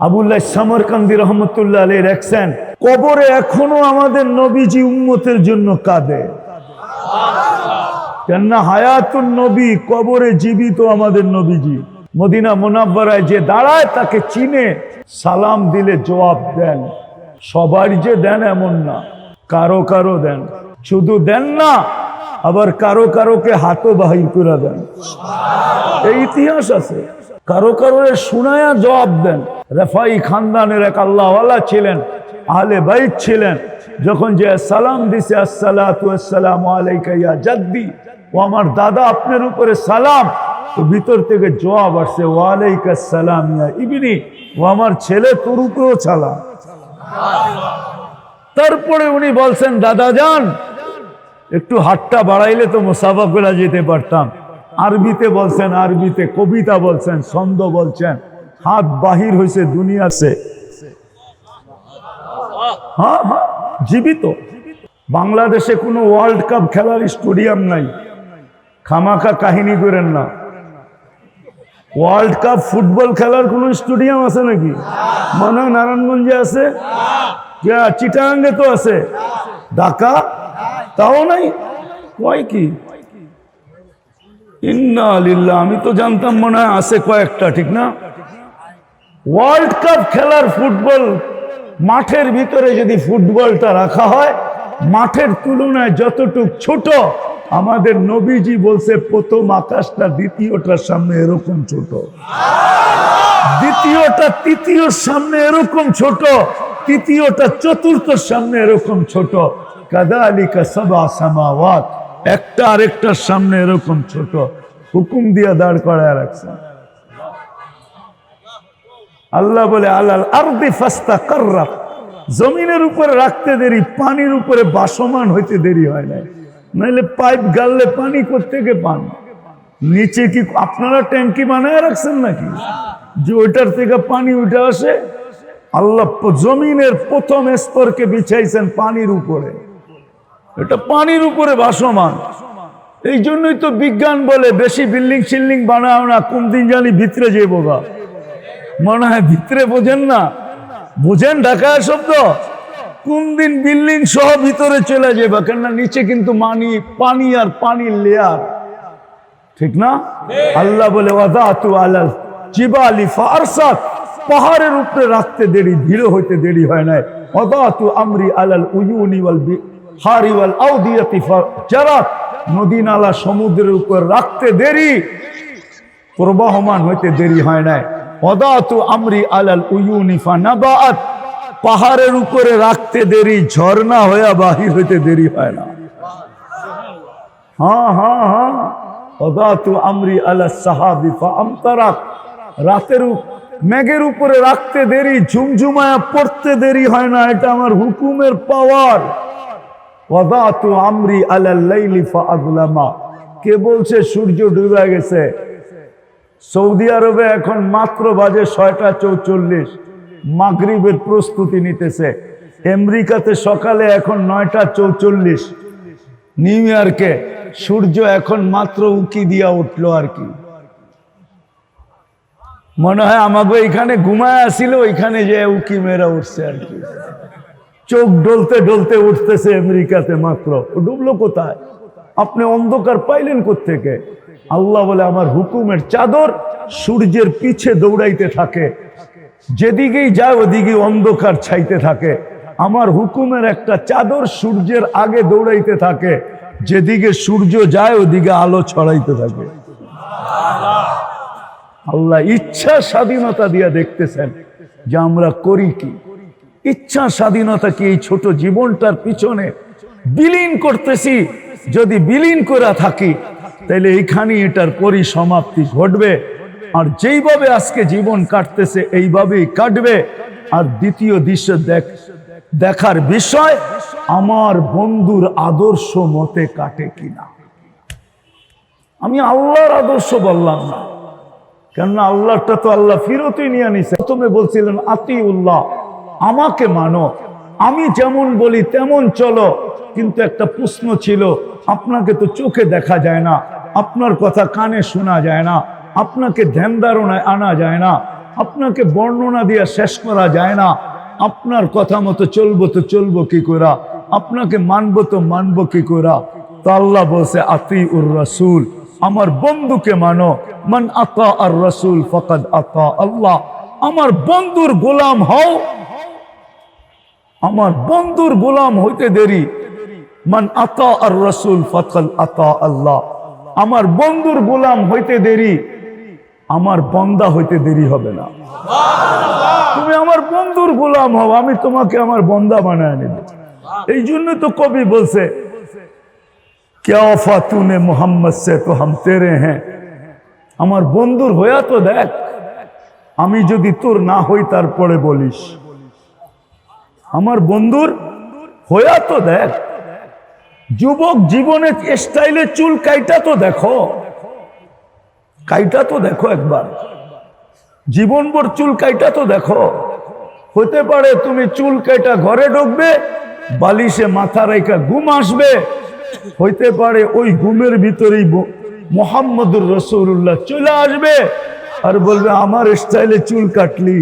আবুল্লাহ সামরকান্দি রহমতুল্লাহ আলী রেখছেন কবরে এখনও আমাদের নবীজি উম্মতের জন্য কাঁদে। কেননা হায়াতুন নবী, কবরে জীবিত আমাদের নবীজি। মদিনা মোনাব্বরায় যে দাঁড়ায়, তাকে চিনে সালাম দিলে জবাব দেন। সবার যে দেন এমন না, কারও কারও দেন। শুধু দেন না, আবার কারও কারোকে হাতও বাহির করে দেন। এই ইতিহাস আছে। কারও কারও শোনায়া জবাব দেন। রেফাই খানদানের এক আল্লাহওয়ালা ছিলেন, আহলে বাইত ছিলেন। যখন যে সালাম দিছে আসসালামু আলাইকা ইয়া জাদ্দি, ও আমার দাদা আপনার উপরে সালাম, তো ভিতর থেকে জবাব আসছে, ওয়ালাইকা সালাম ইয়া ইবনি, ও আমার ছেলে তোর উপরেও সালাম। তারপরে উনি বলছেন, দাদা যান, একটু হাতটা বাড়াইলে তো মোসাফা করে যেতে পারতাম। আরবিতে বলছেন, আরবিতে কবিতা বলছেন, ছন্দ বলছেন, হাত বাহির হয়েছে দুনিয়াতে হ্যাঁ হ্যাঁ জীবিত। বাংলাদেশে কোনো ওয়ার্ল্ড কাপ খেলার স্টেডিয়াম নাই। খামাখা কাহিনী করেন না। ওয়ার্ল্ড কাপ ফুটবল খেলার কোনো স্টেডিয়াম আছে নাকি? মনে নারায়ণগঞ্জে আছে। চিটাঙ্গে তো আছে। ঢাকা? তাও নাই? কয় কি? ইন্না আলিল্লাহ আমি তো জানতাম মনে হয় আছে কয়েকটা, ঠিক না? ওয়ার্ল্ড কাপ খেলার ফুটবল মাঠের ভিতরে যদি ফুটবলটা রাখা হয়, মাঠের তুলনায় যতটুক ছোট, আমাদের নবীজি বলছে প্রথম আকাশটা দ্বিতীয়টার সামনে এরকম ছোট। দ্বিতীয়টা তৃতীয়র সামনে এরকম ছোট, তৃতীয়টা চতুর্থর সামনে এরকম ছোট। কাদা কাদালিকা সবা সামাওয়াত। একটা আরেকটার সামনে এরকম ছোট হুকুম দিয়ে দাঁড় করায় রাখছে। আল্লাহ বলে আল্লাহ আরদি ফাস্তা জমিনের উপরে রাখতে দেরি, পানির উপরে বাসমান হইতে দেরি হয় না নাহলে পাইপ গাললে পানি থেকে পান? নিচে কি আপনারা ট্যাঙ্কি বানায় রাখছেন নাকি? যে ওইটার থেকে পানি উঠে আসে, আল্লাহ জমিনের প্রথম স্তরকে বিছাইছেন পানির উপরে। এটা পানির উপরে ভাসমান। এই জন্যই তো বিজ্ঞান বলে বেশি বিল্ডিং শিল্ডিং বানাও না কোন দিন জানি ভিতরে যে বোগা মনে হয় ভিতরে বোঝেন না। বোঝেন ঢাকায় শব্দ? কোন দিন বিল্ডিং সহ ভিতরে চলে যাবে কেননা নিচে কিন্তু মানি পানি আর পানির লেয়ার ঠিক না? আল্লাহ বলে ওয়াদাতু আলাল জিবালি ফারসাত পাহাড়ের উপরে রাখতে দেরি ধীরে হইতে দেরি হয় না ওয়াদাতু আমরি আলাল উয়ুনি ওয়াল হারি ওয়াল আউদিয়াতি জারাত নদী নালা সমুদ্রের উপর রাখতে দেরি, প্রবাহমান হইতে দেরি হয় নাই। অদাতু আমরি আলাল নাবাত পাহাড়ের উপরে রাখতে দেরি, ঝর্ণা হইয়া বাহির হইতে দেরি হয় না। হ্যাঁ হ্যাঁ হ্যাঁ। অদাতু আমরি আলা সাহাবিফা আমতারাক, রাতের মেঘের উপরে রাখতে দেরি, ঝুমঝুমায়া পড়তে দেরি হয় না, এটা আমার হুকুমের পাওয়ার। ওয়াদাতু আমরি আলাল লাইলি ফাআদলামা কে বলছে সূর্য ডুবে গেছে? সৌদি আরবে এখন মাত্র বাজে ছয়টা চৌচল্লিশ। মাগরিবের প্রস্তুতি নিতেছে। আমেরিকাতে সকালে এখন নয়টা চৌচল্লিশ। নিউ ইয়র্কে সূর্য এখন মাত্র উকি দিয়া উঠল আর কি। মনে হয় আমাকে এখানে ঘুমায় আসিল, ওইখানে যে উকি মেরা উঠছে আর কি। চোখ ডলতে ডলতে উঠতেছে আমেরিকাতে মাত্র। ডুবলো কোথায়? আপনি অন্ধকার পাইলেন থেকে আল্লাহ বলে, আমার হুকুমের চাদর সূর্যের পিছে দৌড়াইতে থাকে। যেদিকেই যায় ওদিকে অন্ধকার ছাইতে থাকে। আমার হুকুমের একটা চাদর সূর্যের আগে দৌড়াইতে থাকে। যেদিকে সূর্য যায়, ওদিকে আলো ছড়াইতে থাকে। আল্লাহ ইচ্ছা স্বাধীনতা দিয়া দেখতেছেন যে আমরা করি কি? ইচ্ছা স্বাধীনতা কি এই ছোট জীবনটার পিছনে বিলীন করতেছি? যদি বিলীন করা থাকি তাহলে এইখানেই এটার পরিসমাপ্তি ঘটবে। আর যেইভাবে আজকে জীবন কাটতেছে, এইভাবেই কাটবে। আর দ্বিতীয় দৃশ্য দেখ, দেখার বিষয়, আমার বন্ধুর আদর্শ মতে কাটে কিনা? আমি আল্লাহর আদর্শ বললাম না। কেননা আল্লাহটা তো আল্লাহ ফিরতই নিয়ে নিছে। প্রথমে বলছিলেন আতি উল্লাহ আমাকে মানো। আমি যেমন বলি তেমন চলো। কিন্তু একটা প্রশ্ন ছিল, আপনাকে তো চোখে দেখা যায় না, আপনার কথা কানে শোনা যায় না, আপনাকে ধ্যান ধারণায় আনা যায় না, আপনাকে বর্ণনা দিয়ে শেষ করা যায় না। আপনার কথা মতো চলবো তো চলবো কি করা? আপনাকে মানবো তো মানবো কি করা? তো আল্লাহ বলছে আতি উর রসুল, আমার বন্ধুকে মানো। মান আতা আর রসুল ফকাদ আতা। আল্লাহ, আমার বন্ধুর গোলাম হও। আমার বন্ধুর গোলাম হইতে দেরি। মান আতা আর রসুল ফতল আতা আল্লাহ। আমার বন্ধুর গোলাম হইতে দেরি, আমার বন্দা হইতে দেরি হবে না। তুমি আমার বন্ধুর গোলাম হও, আমি তোমাকে আমার বন্দা বানায় নেব। এই জন্য তো কবি বলছে কেউ ফাতুনে মোহাম্মদ সে তো হাম তেরে হ্যাঁ। আমার বন্ধুর হইয়া তো দেখ, আমি যদি তোর না হই তারপরে বলিস। আমার বন্ধুর হইয়া তো দেখ। যুবক জীবনে স্টাইলে চুল কাইটা তো দেখো। কাইটা তো দেখো একবার। জীবনভর চুল কাইটা তো দেখো। হতে পারে তুমি চুল কাইটা ঘরে ঢুকবে, বালিশে মাথা রেখা ঘুম আসবে। হইতে পারে ওই ঘুমের ভিতরেই মোহাম্মদুর রসুল্লাহ চলে আসবে আর বলবে, আমার স্টাইলে চুল কাটলি।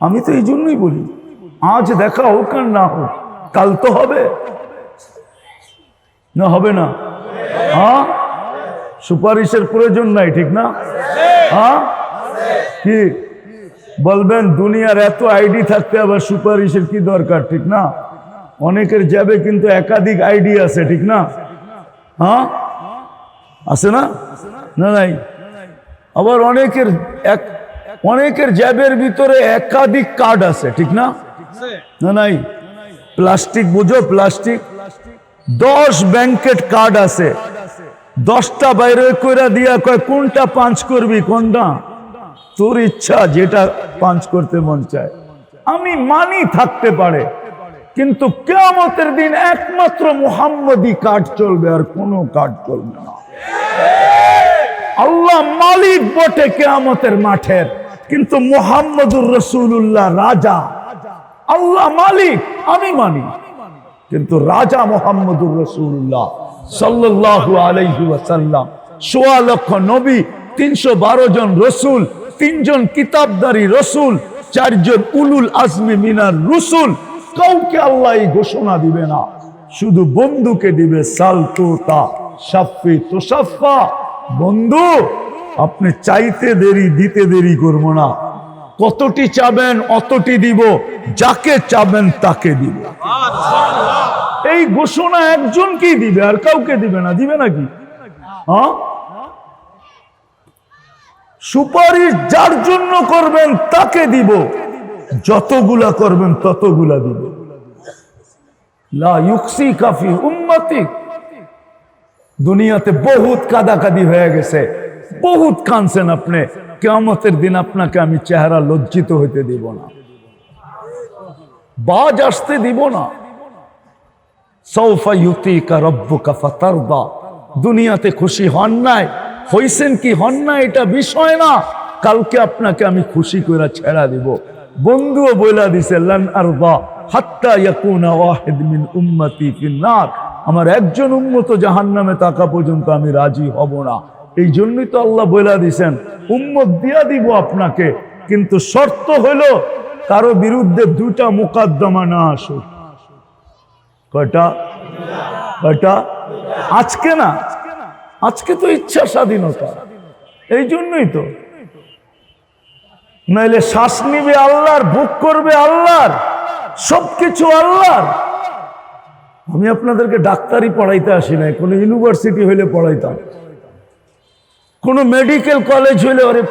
আমি তো এই জন্যই বলি। আজ দেখা হোক আর না হোক, কাল তো হবে। না হবে না? হ্যাঁ? সুপারিশের প্রয়োজন নাই, ঠিক না? হ্যাঁ? কি? বলবেন, দুনিয়ার এত আইডি থাকতে আবার সুপারিশের কি দরকার, ঠিক না? অনেকের যাবে কিন্তু একাধিক আইডি আছে, ঠিক না? হ্যাঁ? আছে না? না নাই? আবার অনেকের এক অনেকের জ্যাবের ভিতরে একাধিক কার্ড আছে, ঠিক না? না, নাই। প্লাস্টিক, বুঝো, প্লাস্টিক। দশ ব্যাংকেট কার্ড আছে। দশটা বাইরে কইরা দিয়া কয়, কোনটা পাঞ্চ করবি, কোনটা? তোর ইচ্ছা যেটা পাঞ্চ করতে মন চায়। আমি মানি থাকতে পারে। কিন্তু কেয়ামতের দিন একমাত্র মুহাম্মদি কার্ড চলবে আর কোনো কার্ড চলবে না। আল্লাহ মালিক বটে কেয়ামতের মাঠের। কিন্তু মোহাম্মদুর রসুল্লাহ রাজা। আল্লাহ মালিক, আমি মানি। কিন্তু রাজা মোহাম্মদুর রসুল্লাহ সাল্লাল্লাহু আলাইহি সোয়া লক্ষ নবী, তিনশো বারো জন রসুল, তিনজন কিতাবদারি রসুল, চারজন উলুল আজমি মিনার রসুল। কাউকে আল্লাহ ঘোষণা দিবে না। শুধু বন্ধুকে দিবে সালতুতা সাফি তোসাফা বন্ধু, আপনি চাইতে দেরি, দিতে দেরি করব না। কতটি চাবেন, অতটি দিব, যাকে চাবেন তাকে দিব। এই ঘোষণা একজনকেই দিবে, আর কাউকে দিবে না, দিবে নাকি হ্যাঁ? সুপারিশ যার জন্য করবেন, তাকে দিব। যতগুলা করবেন, ততগুলা দিব। লা ইউকসি কাফি উম্মতি। দুনিয়াতে বহুত কাদাকাদি হয়ে গেছে, বহুত কানছেন আপনি। কেমতের দিন আপনাকে আমি চেহারা লজ্জিত হইতে দিব না। বাজ আসতে দিব না। সৌফা ইউতিকা রব্বুকা ফাতারদা। দুনিয়াতে খুশি হন নাই। হইছেন কি হন না এটা বিষয় না। কালকে আপনাকে আমি খুশি করে ছেড়া দিব। বন্ধুও বইলা দিছে, লান আরদা হাত্তা ইয়াকুনা ওয়াহিদ মিন উম্মতি ফিন্নার আমার একজন উম্মত জাহান্নামে তাকা পর্যন্ত আমি রাজি হব না। এই জন্যই তো আল্লাহ বইলা দিছেন, উম্মত দিয়া দিব আপনাকে, কিন্তু শর্ত হলো কারও বিরুদ্ধে দুটা মোকদ্দমা না আসুক। কয়টা? কয়টা? আজকে না, আজকে তো ইচ্ছা স্বাধীনতা, এই জন্যই তো। নাইলে শ্বাস নিবে আল্লাহর, ভোগ করবে আল্লাহর, সবকিছু আল্লাহর। আমি আপনাদেরকে ডাক্তারি পড়াইতে আসি নাই, কোনো ইউনিভার্সিটি হইলে পড়াইতাম। কোনো মেডিকেল কলেজ হইলে ওরে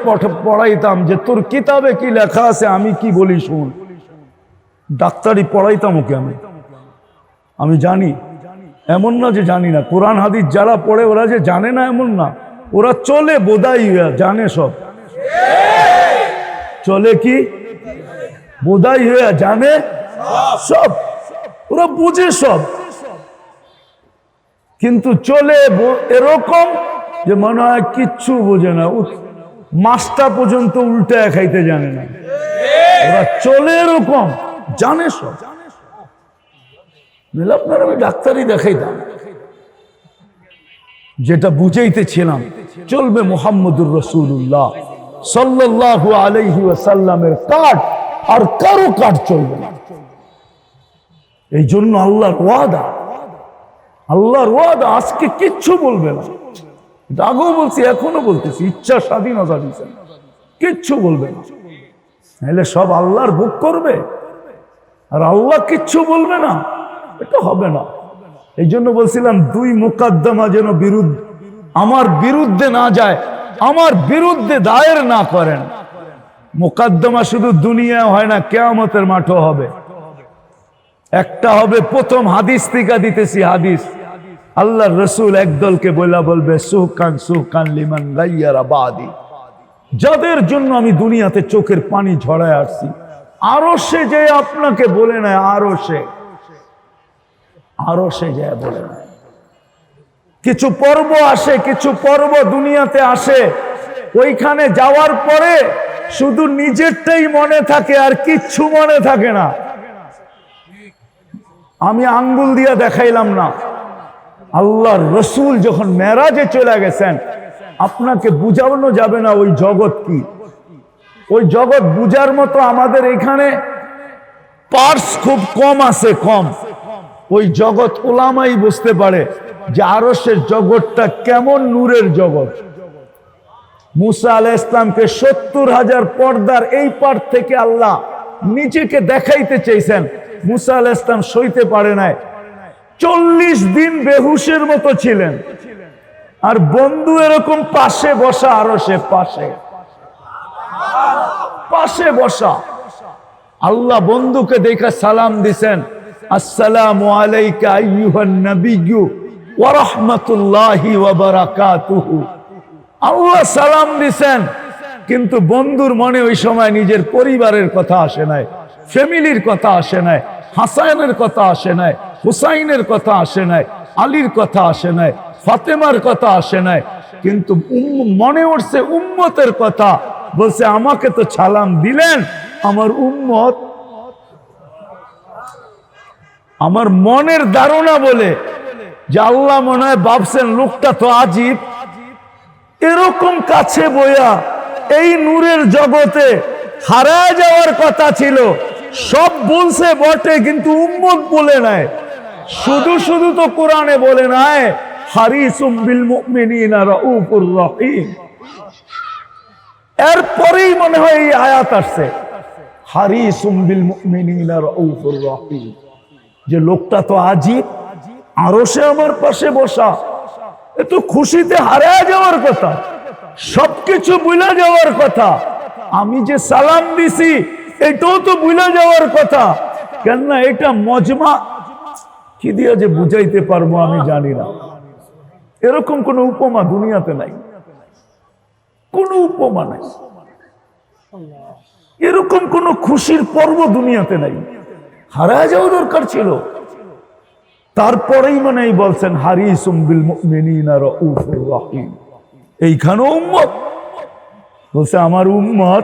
পড়াইতাম যে তোর কিতাবে কি লেখা আছে, আমি কি বলি শুন। ডাক্তারি পড়াইতাম ওকে আমি। আমি জানি। এমন না যে জানি না। কোরআন, হাদিস যারা পড়ে ওরা যে জানে না এমন না। ওরা চলে বোধাই জানে সব। চলে কি? বোধাই হইয়া জানে সব। ওরা বুঝে সব। কিন্তু চলে এরকম যে মনে হয় কিচ্ছু বোঝে না। মাছটা পর্যন্ত উল্টে খাইতে জানে না। ওরা চলে এরকম, জানে সব। নাহলে আপনার আমি ডাক্তারই দেখাইতাম। যেটা বুঝাইতেছিলাম, চলবে মোহাম্মদুর রসুল্লাহ সাল্লাল্লাহু আলাইহি ওয়াসাল্লামের কাঠ, আর কারও কাঠ চলবে না। এই জন্য আল্লাহর ওয়াদা আল্লাহর ওয়াদা আজকে কিচ্ছু বলবে না। আগেও বলছি, এখনও বলতেছি, ইচ্ছা স্বাধীনতা দিচ্ছেন কিচ্ছু বলবে না। সব আল্লাহর বুক করবে। আর আল্লাহ কিচ্ছু বলবে না। এটা হবে না। এই জন্য বলছিলাম, দুই মোকদ্দমা যেন বিরুদ্ধ, আমার বিরুদ্ধে না যায়, আমার বিরুদ্ধে দায়ের না করেন। মোকদ্দমা শুধু দুনিয়ায় হয় না, কেয়ামতের মাঠও হবে। একটা হবে, প্রথম হাদিস টিকা দিতেছি হাদিস। আল্লাহ রসুল একদলকে বলা বলবে সুহকান সুহকান লিমান গাইয়ারা বাদি। যাদের জন্য আমি দুনিয়াতে চোখের পানি ঝড়ায় আসছি, আরও সে যে আপনাকে বলে নেয়, আরও সে। আরও সে যে বলে নেয়। কিছু পর্ব আসে, কিছু পর্ব দুনিয়াতে আসে। ওইখানে যাওয়ার পরে শুধু নিজেরটাই মনে থাকে, আর কিচ্ছু মনে থাকে না। আমি আঙ্গুল দিয়া দেখাইলাম না। আল্লাহর রসুল যখন মেরাজে চলে গেছেন, আপনাকে বুঝানো যাবে না ওই জগৎ কি। ওই জগৎ বুঝার মতো আমাদের এখানে পার্স খুব কম আছে, কম। ওই জগৎ ওলামাই বুঝতে পারে যে আরসের জগৎটা কেমন নূরের জগৎ। মুসা আলাহ ইসলামকে সত্তর হাজার পর্দার এই পার থেকে আল্লাহ নিজেকে দেখাইতে চেয়েছেন মুসা আলাহ ইসলাম সইতে পারে নাই। চল্লিশ দিন বেহুশের মতো ছিলেন। আর বন্ধু এরকম পাশে বসা আরও সে পাশে। পাশে বসা। আল্লাহ বন্ধুকে দেখে সালাম দিছেন। সালাম দিছেন, কিন্তু বন্ধুর মনে ওই সময় নিজের পরিবারের কথা আসে নাই, ফ্যামিলির কথা আসে নাই, হাসানের কথা আসে নাই। হুসাইনের কথা আসে নাই, আলীর কথা আসে নাই, ফাতেমার কথা আসে নাই, কিন্তু মনে উঠছে উম্মতের কথা, বলছে আমাকে তো ছালাম দিলেন, আমার উম্মত আমার মনের ধারণা বলে যে আল্লাহ মনে হয় ভাবছেন লোকটা তো আজীব। এরকম কাছে বইয়া এই নূরের জগতে হারা যাওয়ার কথা ছিল, সব বলছে বটে, কিন্তু উম্মত বলে নাই। শুধু শুধু তো কোরআনে বলে নাই, হারিসুম বিল মুমিনিনা রাউফুর রহিম। এরপরেই মনে হয় এই আয়াত আসছে, হারিসুম বিল মুমিনিনা রাউফুর রহিম। যে লোকটা তো আজীব আরও সে আমার পাশে বসা। এ তো খুশিতে হারা যাওয়ার কথা, সবকিছু বুঝা যাওয়ার কথা। আমি যে সালাম দিছি, এটাও তো বুঝা যাওয়ার কথা। কেননা এটা মজমা কি দিয়ে যে বুঝাইতে পারব আমি জানি না। এরকম কোন উপমা দুনিয়াতে নাই। কোন উপমা নাই। এরকম কোন খুশির পর্ব দুনিয়াতে নাই। হারায় যাওয়া দরকার ছিল। তারপরেই মানে বলছেন, হারিসুম বিল মুমিনিনা রাউফুর রহিম। এইখানেও উম্মত। বলছে, আমার উম্মত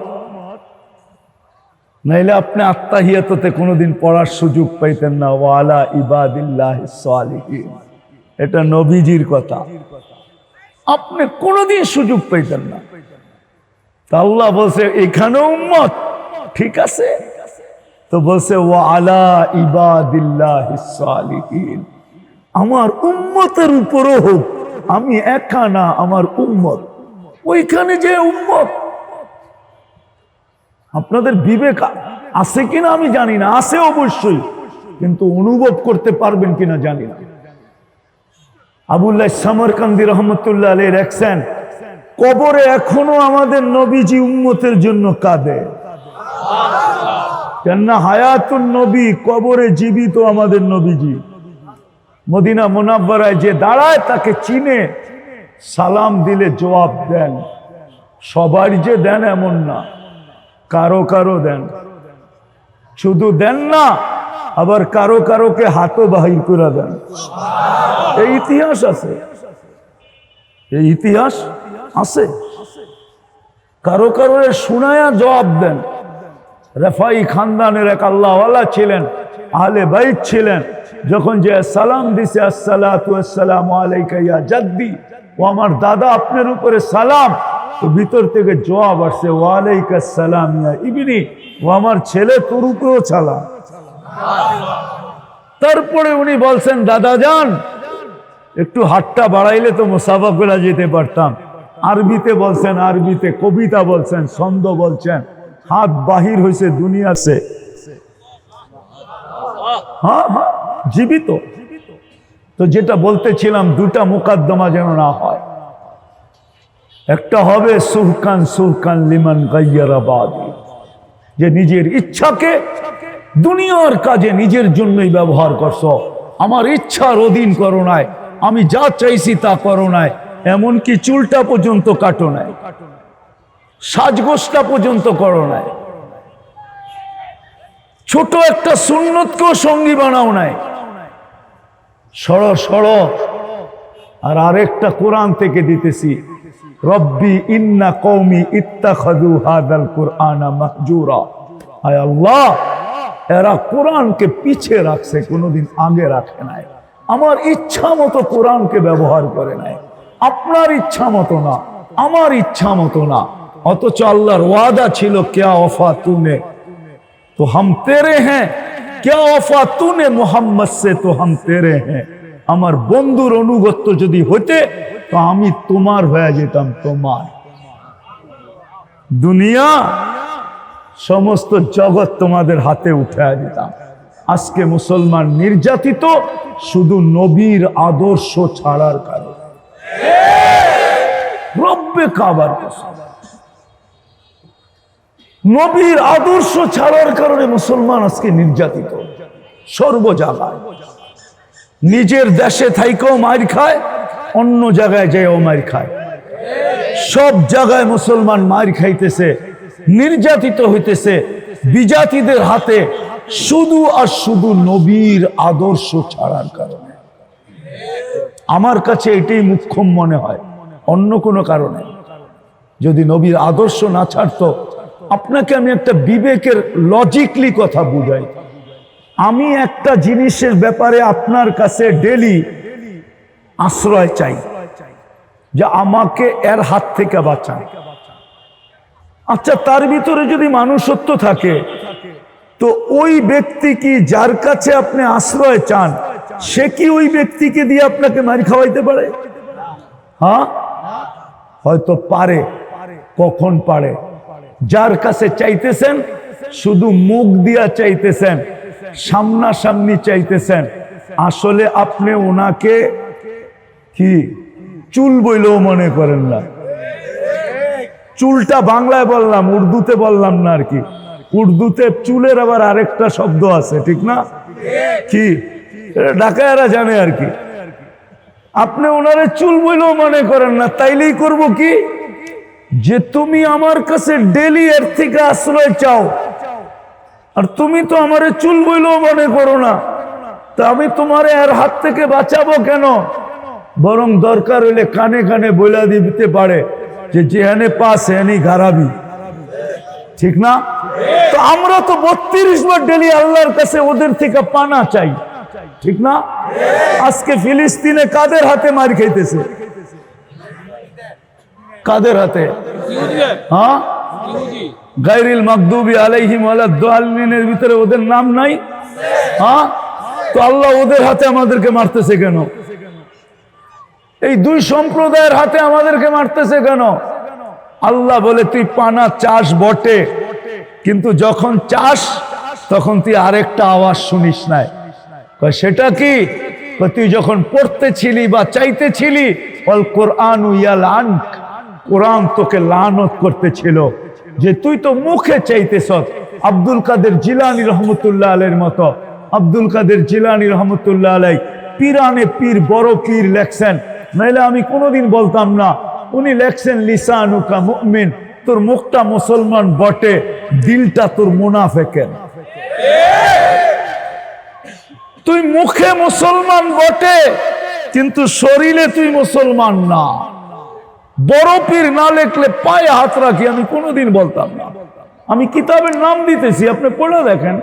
নাইলে আপনি আত্মাহিয়াততে কোনোদিন পড়ার সুযোগ পাইতেন না। ওয়ালা ইবাদিল্লাহ সালিহিন। এটা নবীজির কথা। আপনি কোনোদিন সুযোগ পাইতেন না। তা আল্লাহ বলছে, এখানেও উম্মত। ঠিক আছে। তো বলছে ও আলা ইবাদিল্লাহ সালিহিন। আমার উম্মতের উপরও হোক, আমি একা না, আমার উম্মত। ওইখানে যে উম্মত। আপনাদের বিবেক আছে কিনা আমি জানি না, আছে অবশ্যই, কিন্তু অনুভব করতে পারবেন কিনা জানি না। আবুল্লাহ সামরকান্দি রহমতুল্লাহ আলী রেখছেন কবরে এখনও আমাদের নবীজি উম্মতের জন্য কাঁদে। কেননা হায়াতুন নবী, কবরে জীবিত আমাদের নবীজি। মদিনা মোনাব্বরায় যে দাঁড়ায়, তাকে চিনে, সালাম দিলে জবাব দেন। সবার যে দেন এমন না। কারও কারও দেন। শুধু দেন না, আবার কারও কারোকে হাতও বাহির করে দেন। এই ইতিহাস আছে। এই ইতিহাস আছে। কারও কারও শোনায়া জবাব দেন। রেফাই খানদানের এক আল্লাহওয়ালা ছিলেন, আহলে বাইত ছিলেন। যখন যে সালাম দিছে আসসালামু আলাইকা ইয়া জাদ্দি, ও আমার দাদা আপনার উপরে সালাম তো ভিতর থেকে জবাব আসছে ওয়ালাইকাসালাম ইয়া ইবিনি, ও আমার ছেলে তোর উপরেও ছালা তারপরে উনি বলছেন, দাদা যান, একটু হাতটা বাড়াইলে তো মোসাফা করে যেতে পারতাম। আরবিতে বলছেন, আরবিতে কবিতা বলছেন, ছন্দ বলছেন, হাত বাহির হয়েছে দুনিয়াতে। হ্যাঁ হ্যাঁ জীবিত। তো যেটা বলতেছিলাম, দুটা মোকদ্দমা যেন না হয়। একটা হবে সুহকান সুহকান লিমান গাইয়ারাবাদ যে নিজের ইচ্ছাকে দুনিয়ার কাজে নিজের জন্যই ব্যবহার করছ। আমার ইচ্ছার অধীন করো নাই, আমি যা চাইছি তা করো নাই, এমনকি চুলটা পর্যন্ত কাটো নাই, সাজগোজটা পর্যন্ত করো নাই, ছোট একটা সুন্নতকেও সঙ্গী বানাও নাই। সড় সড় আর আরেকটা কোরআন থেকে দিতেছি রব্বি ইন্না কৌমি আল্লাহ, এরা কোরআনকে পিছে রাখছে, কোনোদিন আগে রাখে নাই। আমার ইচ্ছা মতো কোরআনকে ব্যবহার করে নাই। আপনার ইচ্ছা মতো না, আমার ইচ্ছা মতো না। অথচ আল্লাহর ওয়াদা ছিল, কেয়া অফা তুনে? তো হাম তেরে হ্যাঁ। কেয়া অফা তুনে মোহাম্মদ সে? তো হাম তেরে হ্যাঁ। আমার বন্ধুর অনুগত্য যদি হইতে তো আমি তোমার হয়ে যেতাম তোমার। দুনিয়া সমস্ত জগৎ তোমাদের হাতে উঠে দিতাম। আজকে মুসলমান নির্যাতিত, শুধু নবীর আদর্শ ছাড়ার কারণে। রব্বে কাবার নবীর আদর্শ ছাড়ার কারণে মুসলমান আজকে নির্যাতিত। সর্ব জায়গায় নিজের দেশে থাইকেও মার খায় অন্য জায়গায় যেও মার খায়। সব জায়গায় মুসলমান মার খাইতেছে, নির্যাতিত হইতেছে। বিজাতিদের হাতে শুধু আর শুধু নবীর আদর্শ ছাড়ার কারণে। আমার কাছে এটাই মুখ্যম মনে হয়, অন্য কোনো কারণে। যদি নবীর আদর্শ না ছাড়তো, আপনাকে আমি একটা বিবেকের লজিকলি কথা বুঝাই। আমি একটা জিনিসের ব্যাপারে আপনার কাছে ডেলি আশ্রয় চাই, যে আমাকে এর হাত থেকে বাঁচান আচ্ছা তার ভিতরে যদি মানুষত্ব থাকে, তো ওই ব্যক্তি কি যার কাছে আপনি আশ্রয় চান, সে কি ওই ব্যক্তিকে দিয়ে আপনাকে মারি খাওয়াইতে পারে? হ্যাঁ? হয়তো পারে, কখন পারে। যার কাছে চাইতেছেন, শুধু মুখ দিয়া চাইতেছেন, সামনাসামনি চাইতেছেন। আসলে আপনি ওনাকে কি? চুল বইলেও মনে করেন না। চুলটা বাংলায় বললাম, উর্দুতে বললাম না আর কি। উর্দুতে চুলের আবার আরেকটা শব্দ আছে, ঠিক না? কি? ডাকায়ারা জানে আর কি। আপনি ওনারে চুল বইলেও মনে করেন না, তাইলেই করব কি? যে তুমি আমার কাছে ডেলি এর থেকে আশ্রয় চাও, আর তুমি তো আমারে চুল বইলেও মনে করো না, তা আমি তোমার এর হাত থেকে বাঁচাবো কেন? বরং দরকার হলে কানে কানে বইলা দিতে পারে যে যেখানে পা এনি গারাবি ঠিক না? তো আমরা তো বত্রিশ বার ডেলি আল্লাহর কাছে ওদের থেকে পানা চাই। ঠিক না? আজকে ফিলিস্তিনে কাদের হাতে মার খাইতেছে? কাদের হাতে? হ্যাঁ? গাইরিল মাকদুবি আলাইহিম আলাদ্দালিনের ভিতরে ওদের নাম নাই? হ্যাঁ? তো আল্লাহ ওদের হাতে আমাদেরকে মারতেছে কেন? এই দুই সম্প্রদায়ের হাতে আমাদেরকে মারতেছে কেন? আল্লাহ বলে, তুই পানা চাষ বটে। কিন্তু যখন চাষ, তখন তুই আরেকটা আওয়াজ শুনিস নাই। সেটা কি? তুই যখন পড়তেছিলি বা চাইতেছিলি, অল কোরআন কোরআন তোকে লানত করতেছিল যে তুই তো মুখে চাইতেছ আব্দুল কাদের জিলানি রহমতুল্লাহ আলের মতো। আব্দুল কাদের জিলানি রহমতুল্লাহ আলাই, পিরানে পীর বড় পীর লেখছেন। নাইলে আমি কোনোদিন বলতাম না, উনি লেখছেন, লিসানুকা মুমিন, তোর মুখটা মুসলমান বটে, দিলটা তোর মুনাফেকের। তুই মুখে মুসলমান বটে, কিন্তু শরীরে তুই মুসলমান না। বড় পীর না লেখলে পায়ে হাত রাখি, আমি কোনোদিন বলতাম না। আমি কিতাবের নাম দিতেছি, আপনি পড়ে দেখেন।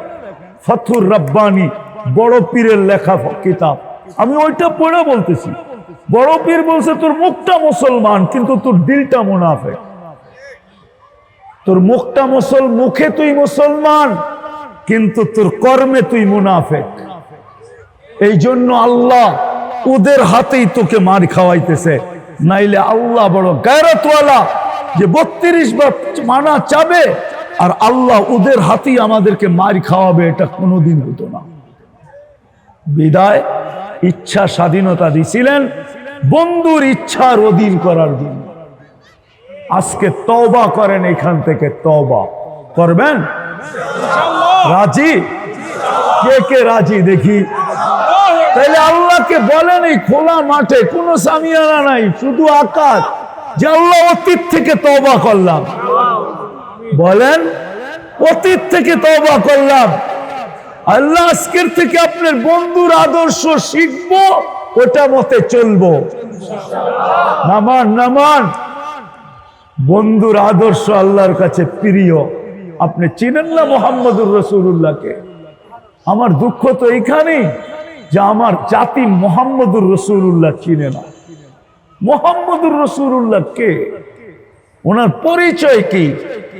ফথুর রব্বানি, বড় পীরের লেখা কিতাব। আমি ওইটা পড়ে বলতেছি। বড় পীর বলছে, তোর মুখটা মুসলমান, কিন্তু তোর দিলটা মুনাফে তোর মুখটা মুসল, মুখে তুই মুসলমান, কিন্তু তোর কর্মে তুই মুনাফেক। এই জন্য আল্লাহ ওদের হাতেই তোকে মার খাওয়াইতেছে। নাইলে আল্লাহ বড় গায়রতওয়ালা, যে বত্রিশ বা মানা চাবে, আর আল্লাহ ওদের হাতেই আমাদেরকে মার খাওয়াবে, এটা কোনোদিন হতো না। বিদায়, ইচ্ছা স্বাধীনতা দিছিলেন বন্ধুর ইচ্ছার অধীন করার দিন। আজকে তওবা করেন এখান থেকে তওবা। করবেন? রাজি? কে কে রাজি দেখি। তাইলে আল্লাহকে বলেন এই খোলা মাঠে কোনো সামিয়ানা নাই শুধু আকাশ। যে আল্লাহ অতীত থেকে তবা করলাম। বলেন অতীত থেকে তওবা করলাম। আল্লাহ আজকের থেকে আপনার বন্ধুর আদর্শ শিখব। ওটা মতে চলবো। নামান নামান। বন্ধুর আদর্শ আল্লাহর কাছে প্রিয়। আপনি চিনেন না মোহাম্মদুর রসুল্লাহকে আমার দুঃখ তো এইখানেই যে আমার জাতি মোহাম্মদুর রসুল্লাহ চিনে না। মোহাম্মদুর রসুল্লাহ কে? ওনার পরিচয় কি?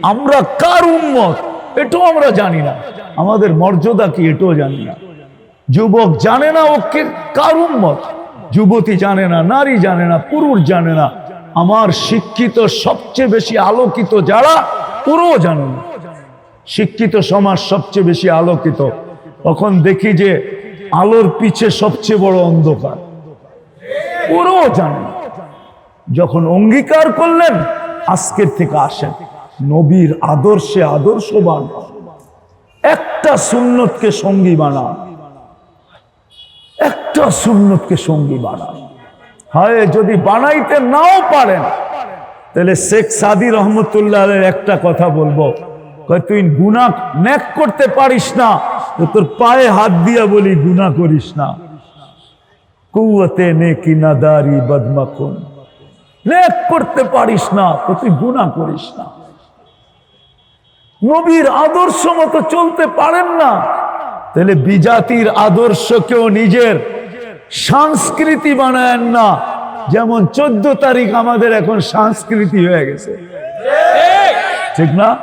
আমরা কার উন্মত এটাও আমরা জানি না। আমাদের মর্যাদা কি? এটাও জানি না। যুবক জানে না ও কে কার উন্মত যুবতী জানে না, নারী জানে না, পুরুষ জানে না। আমার শিক্ষিত সবচেয়ে বেশি আলোকিত যারা পুরো জানে না। শিক্ষিত সমাজ সবচেয়ে বেশি আলোকিত। তখন দেখি যে আলোর পিছে সবচেয়ে বড় অন্ধকার। পুরো জানে। যখন অঙ্গীকার করলেন, আজকের থেকে আসেন। নবীর আদর্শে আদর্শবান। একটা সুন্নতকে সঙ্গী বানান। একটা সুন্নতকে সঙ্গী বানান হয়, যদি বানাইতে নাও পারেন, তাহলে শেখ সাদি রহমতুল্লাহ একটা কথা বলব। তুই গুণা ন্যাক করতে পারিস না তোর পায়ে হাত দিয়া বলি গুণা করিস না। কুয়াতে নেকি নাদারি বদমাকুন। ন্যাক করতে পারিস না, তো তুই গুণা করিস না। নবীর আদর্শ মতো চলতে পারেন না তাহলে বিজাতির আদর্শকেও নিজের? সংস্কৃতি বানায়েন না। যেমন চোদ্দ তারিখ আমাদের এখন সংস্কৃতি হয়ে গেছে। ঠিক না?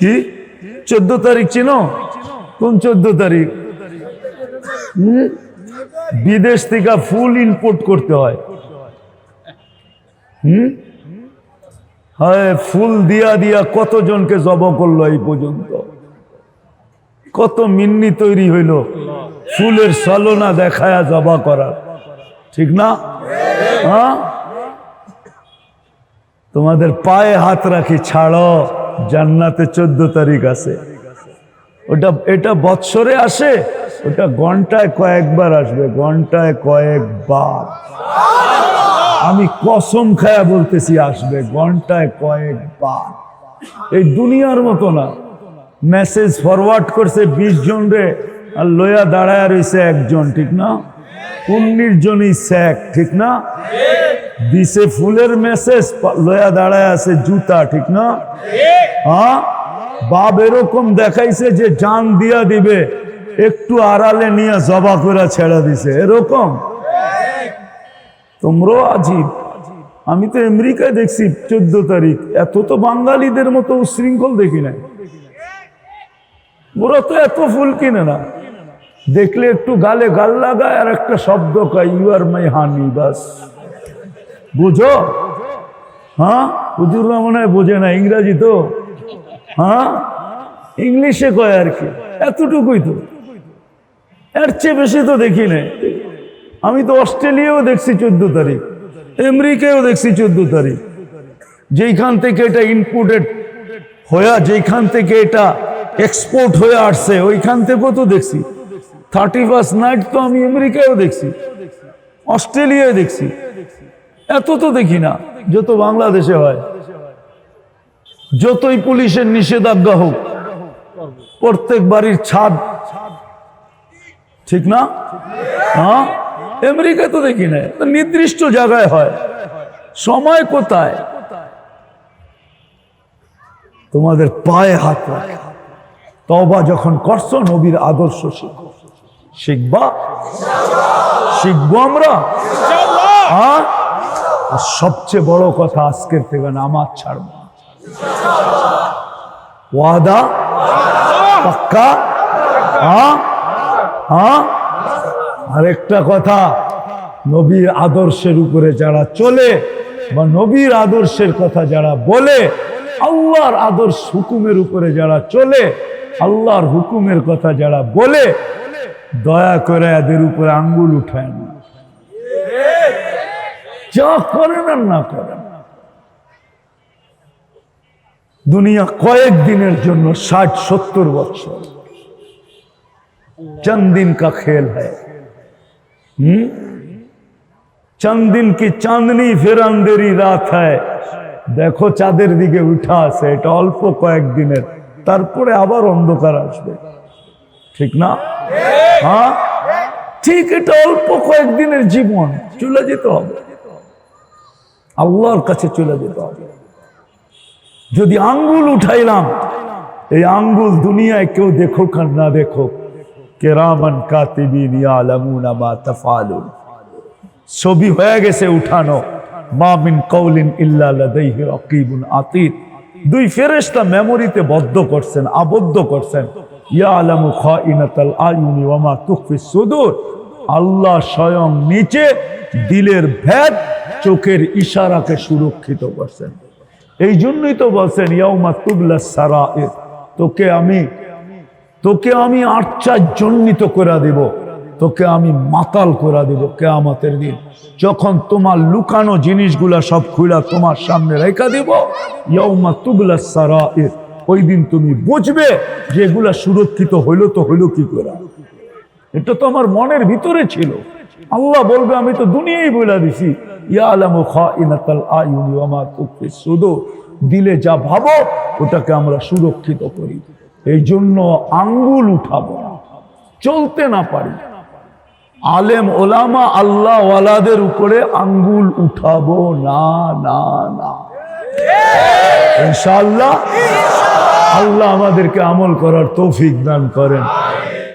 কি? চোদ্দ তারিখ চিনো? কোন চোদ্দ তারিখ? বিদেশ থেকে ফুল ইনপুট করতে হয়। হুম? হয়, ফুল দিয়া দিয়া কতজনকে জব করল এই পর্যন্ত? কত মিন্নি তৈরি হইল। ফুলের সলনা দেখায়া জবা করার ঠিক না? হ্যাঁ? তোমাদের পায়ে হাত রাখি, ছাড়ো। জান্নাতে চোদ্দ তারিখ আছে। ওটা, এটা বৎসরে আসে? ওটা ঘন্টায় কয়েকবার আসবে। ঘন্টায় কয়েকবার। আমি কসম খায়া বলতেছি, আসবে ঘন্টায় কয়েকবার। এই দুনিয়ার মতো না। মেসেজ ফরওয়ার্ড করছে বিশ জন রে, আর লয়া দাঁড়ায় রয়েছে একজন, ঠিক না? উনিশ জনই স্যাক ঠিক না? দিছে ফুলের মেসেজ, লয়া দাঁড়ায় আছে জুতা, ঠিক না? হ্যাঁ বাপ এরকম দেখাইছে যে জান দিয়া দিবে, একটু আড়ালে নিয়ে জবা করে ছেড়া দিছে, এরকম? তোমরাও আজীব। আমি তো আমেরিকায় দেখছি চোদ্দ তারিখ, এত তো বাঙালিদের মতো উশৃঙ্খল দেখি নাই। ওরা তো এত ফুল কিনে না। দেখলে একটু গালে গাল লাগায় আর একটা শব্দ কয় ইউ আর মাই হানি বাস। বুঝো? হ্যাঁ? হুজুররা মনে হয় বোঝে না, ইংরাজি তো। হ্যাঁ? ইংলিশে কয় আর কি, এতটুকুই তো। এর চেয়ে বেশি তো দেখি নাই। আমি তো অস্ট্রেলিয়াও দেখছি চোদ্দ তারিখ, আমেরিকায়ও দেখছি চোদ্দ তারিখ। যেইখান থেকে এটা ইনপুটেড হয়ে, যেইখান থেকে এটা এক্সপোর্ট হয়ে আসছে, ওইখান থেকেও তো দেখছি। থার্টি ফার্স্ট নাইট তো আমি আমেরিকায়ও দেখছি, অস্ট্রেলিয়ায় দেখছি। এত তো দেখি না, যত বাংলাদেশে হয়। যতই পুলিশের নিষেধাজ্ঞা হোক, প্রত্যেক বাড়ির ছাদ। ঠিক না? হ্যাঁ? আমেরিকা তো দেখি না নির্দিষ্ট জায়গায় হয়। সময় কোথায়? তোমাদের পায়ে হাত রাখে। তবা যখন করছ নবীর আদর্শ শিখো। শিখবা? শিখব আমরা? হ্যাঁ আর? সবচেয়ে বড় কথা আজকের থেকে নামাজ ছাড়বো। ওয়াদা? পাক্কা? হ্যাঁ হ্যাঁ আরেকটা কথা নবীর আদর্শের উপরে যারা চলে বা নবীর আদর্শের কথা যারা বলে আল্লাহর আদর্শ হুকুমের উপরে যারা চলে আল্লাহর হুকুমের কথা যারা বলে দয়া করে এদের উপরে আঙ্গুল উঠায় না যা করেন আর না করেন দুনিয়া কয়েক দিনের জন্য ষাট সত্তর বছর चंद दिन का खेल है हम्म? चंद दिन की चांदनी फिर अंधेरी রাত है দেখো চাঁদের দিকে উঠা আছে এটা অল্প কয়েকদিনের তারপরে আবার অন্ধকার আসবে। ঠিক না? হ্যাঁ? ঠিক এটা অল্প কয়েকদিনের জীবন, চলে যেতে হবে। আল্লাহর কাছে চলে যেতে হবে। যদি আঙ্গুল উঠাইলাম, এই আঙ্গুল দুনিয়ায় কেউ দেখুক আর না দেখুক, কেরামান কাতিবিন ইয়ালামুনা ছবি হয়ে গেছে উঠানো। মা মিন ইল্লা রাকিবুন আতীত দুই ফেরেস্তা মেমোরিতে বদ্ধ করছেন, আবদ্ধ করছেন। আল্লাহ স্বয়ং নিচে দিলের ভেদ চোখের ইশারাকে সুরক্ষিত করছেন। এই জন্যই তো বলছেন, ইয়াউমা তুবলা সারায়ের তোকে আমি তোকে আমি আশ্চর্যজনিত করে দেব। তোকে আমি মাতাল করে দেব কেয়ামতের দিন। যখন তোমার লুকানো জিনিসগুলা সব খুলা তোমার সামনে রেখা দেব ইয়ৌমা তুগলা সারা ওই দিন তুমি বুঝবে যে এগুলা সুরক্ষিত হইল তো হইল কি করে এটা তো আমার মনের ভিতরে ছিল। আল্লাহ বলবে, আমি তো দুনিয়াই বলে দিছি। দিলে যা ভাবো, ওটাকে আমরা সুরক্ষিত করি। এই জন্য আঙ্গুল উঠাবো না। চলতে না পারি। আলেম, ওলামা, আল্লাহ ওয়ালাদের উপরে আঙ্গুল উঠাবো। না না না। ইনশাল্লাহ আল্লাহ আমাদেরকে আমল করার তৌফিক দান করেন।